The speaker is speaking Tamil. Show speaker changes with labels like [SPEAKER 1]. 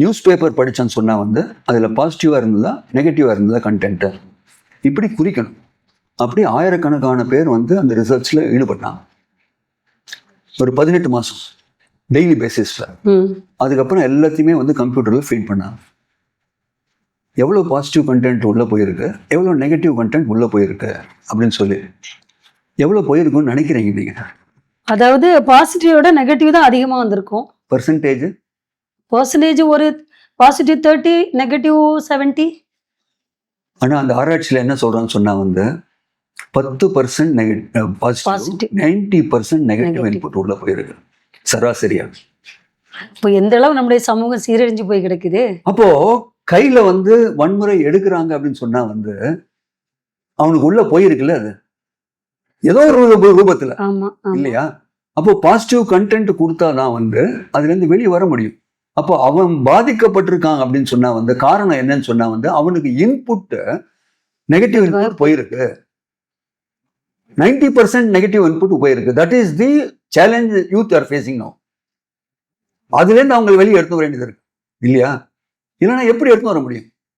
[SPEAKER 1] நியூஸ் பேப்பர் படிச்சேன்னு சொன்னா வந்து அதுல பாசிட்டிவா இருந்ததா நெகட்டிவா இருந்ததா கண்டென்ட் இப்படி குறிக்கணும். அப்படி ஆயிரக்கணக்கான பேர் வந்து அந்த ரிசர்ச்ல ஈடுபட்டாங்க. ஒரு பதினெட்டு மாசம் டெய்லி பேசிஸ்ல அதுக்கப்புறம் எல்லாத்தையுமே வந்து கம்ப்யூட்டர்ல ஃபீட் பண்ணாங்க. எவ்வளோ பாசிட்டிவ் கண்டென்ட் உள்ளே போயிருக்கு? எவ்வளோ நெகட்டிவ் கண்டென்ட் உள்ளே போயிருக்கு? அப்படின்னு சொல்லி. எவ்வளோ போயிருக்குன்னு நினைக்கிறீங்க நீங்கள்
[SPEAKER 2] அதாவது பாசிட்டிவோட நெகட்டிவ் தான் அதிகமாக வந்திருக்கும்.
[SPEAKER 1] பர்சன்டேஜ்
[SPEAKER 2] பர்சன்டேஜ் ஒரு பாசிட்டிவ் தேர்ட்டி நெகட்டிவ் செவன்ட்டி
[SPEAKER 1] ஆனால் அந்த ஆராய்ச்சியில் என்ன சொல்கிறான்னு சொன்னால் வந்து பத்து percent negative positive. Ninety percent negative. Input உள்ளே போயிருக்கு. சராசரியா.
[SPEAKER 2] இப்போ எந்த அளவு நம்முடைய சமூகம் சீரழிஞ்சு போய் கிடக்குது?
[SPEAKER 1] அப்போ கையில வந்து வன்முறை எடுக்கிறாங்க அப்படின்னு சொன்னா வந்து அவனுக்கு உள்ள போயிருக்குல்ல அது. ஏதோ ஒரு ரூப- ரூபத்துல. இல்லையா? அப்போ பாசிட்டிவ் கண்டென்ட் கொடுத்தாதான் வந்து அதுல இருந்து வெளியே வர முடியும். அப்போ அவன் பாதிக்கப்பட்டிருக்கான் அப்படின்னு சொன்னா வந்து காரணம் என்னன்னு சொன்னா வந்து அவனுக்கு இன்புட் நெகட்டிவ் போயிருக்கு. நைன்டி பர்சன்ட் நெகட்டிவ் இன்புட் போயிருக்கு. That is the challenge youth are facing no அதுல இருந்து அவங்க வெளியே எடுத்து வர வேண்டியது இருக்கு. இல்லையா? இல்லைன்னா எப்படி எடுத்து வர முடியும்?